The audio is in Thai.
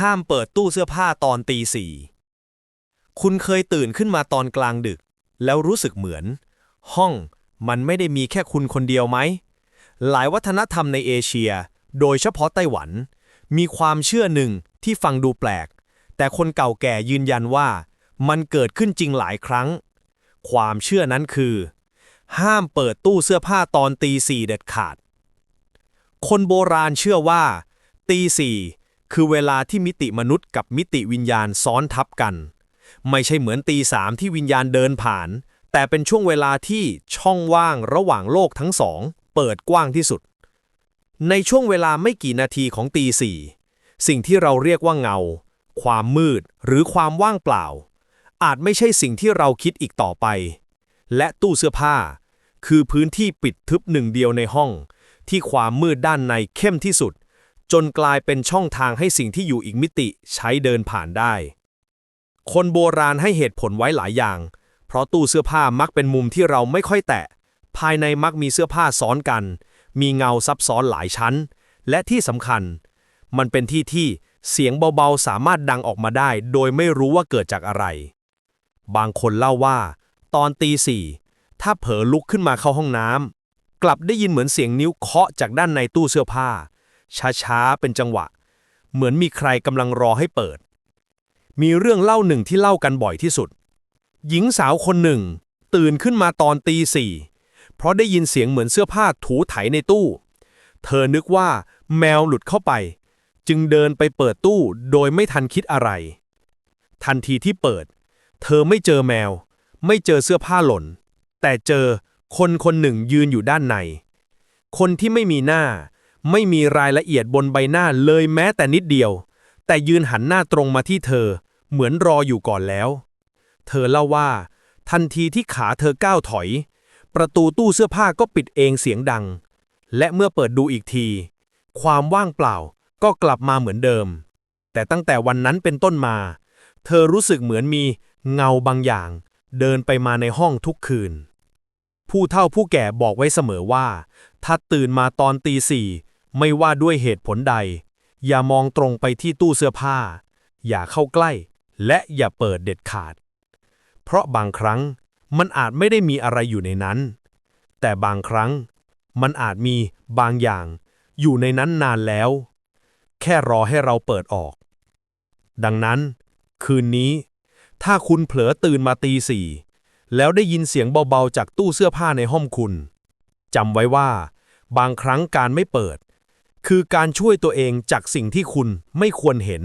ห้ามเปิดตู้เสื้อผ้าตอนตีสี่คุณเคยตื่นขึ้นมาตอนกลางดึก แล้วรู้สึกเหมือน ห้องมันไม่ได้มีแค่คุณคนเดียวไหม หลายวัฒนธรรมในเอเชีย โดยเฉพาะไต้หวัน มีความเชื่อหนึ่งที่ฟังดูแปลก แต่คนเก่าแก่ยืนยันว่า มันเกิดขึ้นจริงหลายครั้ง ความเชื่อนั้นคือ ห้ามเปิดตู้เสื้อผ้าตอนตีสี่เด็ดขาด คนโบราณเชื่อว่า ตีสี่ คือเวลาที่มิติมนุษย์กับมิติวิญญาณซ้อนทับกัน ไม่ใช่เหมือนตีสามที่วิญญาณเดินผ่าน แต่เป็นช่วงเวลาที่ช่องว่างระหว่างโลกทั้งสอง เปิดกว้างที่สุด ในช่วงเวลาไม่กี่นาทีของตีสี่สิ่งที่เราเรียกว่าเงา ความมืด หรือความว่างเปล่า อาจไม่ใช่สิ่งที่เราคิดอีกต่อไป และตู้เสื้อผ้า คือพื้นที่ปิดทึบหนึ่งเดียวในห้อง ที่ความมืดด้านในเข้มที่สุด จนกลายเป็นช่องทางให้สิ่งที่อยู่อีกมิติใช้เดินผ่านได้ คนโบราณให้เหตุผลไว้หลายอย่าง เพราะตู้เสื้อผ้ามักเป็นมุมที่เราไม่ค่อยแตะ ภายในมักมีเสื้อผ้าซ้อนกัน มีเงาซับซ้อนหลายชั้น และที่สำคัญ มันเป็นที่ที่เสียงเบาๆสามารถดังออกมาได้ โดยไม่รู้ว่าเกิดจากอะไร บางคนเล่าว่า ตอนตีสี่ถ้าเผลอลุกขึ้นมาเข้าห้องน้ำกลับได้ยินเหมือนเสียงนิ้วเคาะจากด้านในตู้เสื้อผ้า ช้าๆ เป็นจังหวะ เหมือนมีใครกำลังรอให้เปิด มีเรื่องเล่าหนึ่งที่เล่ากันบ่อยที่สุด หญิงสาวคนหนึ่ง ตื่นขึ้นมาตอนตีสี่เพราะได้ยินเสียงเหมือนเสื้อผ้าถูไถในตู้ เธอนึกว่าแมวหลุดเข้าไป จึงเดินไปเปิดตู้โดยไม่ทันคิดอะไร ทันทีที่เปิด เธอไม่เจอแมว ไม่เจอเสื้อผ้าหล่น แต่เจอคนคนหนึ่งยืนอยู่ด้านใน คนที่ไม่มีหน้า ไม่มีรายละเอียดบนใบหน้าเลยแม้แต่นิดเดียว แต่ยืนหันหน้าตรงมาที่เธอ เหมือนรออยู่ก่อนแล้ว เธอเล่าว่า ทันทีที่ขาเธอก้าวถอย ประตูตู้เสื้อผ้าก็ปิดเองเสียงดัง และเมื่อเปิดดูอีกที ความว่างเปล่าก็กลับมาเหมือนเดิม แต่ตั้งแต่วันนั้นเป็นต้นมา เธอรู้สึกเหมือนมีเงาบางอย่าง เดินไปมาในห้องทุกคืน ผู้เฒ่าผู้แก่บอกไว้เสมอว่า ถ้าตื่นมาตอนตีสี่ ไม่ว่าด้วยเหตุผลใด อย่ามองตรงไปที่ตู้เสื้อผ้า อย่าเข้าใกล้ และอย่าเปิดเด็ดขาด เพราะบางครั้งมันอาจไม่ได้มีอะไรอยู่ในนั้น แต่บางครั้งมันอาจมีบางอย่างอยู่ในนั้นนานแล้ว แค่รอให้เราเปิดออก ดังนั้น คืนนี้ ถ้าคุณเผลอตื่นมาตีสี่แล้วได้ยินเสียงเบาๆจากตู้เสื้อผ้าในห้องคุณจำไว้ว่า บางครั้งการไม่เปิด คือการช่วยตัวเองจากสิ่งที่คุณไม่ควรเห็น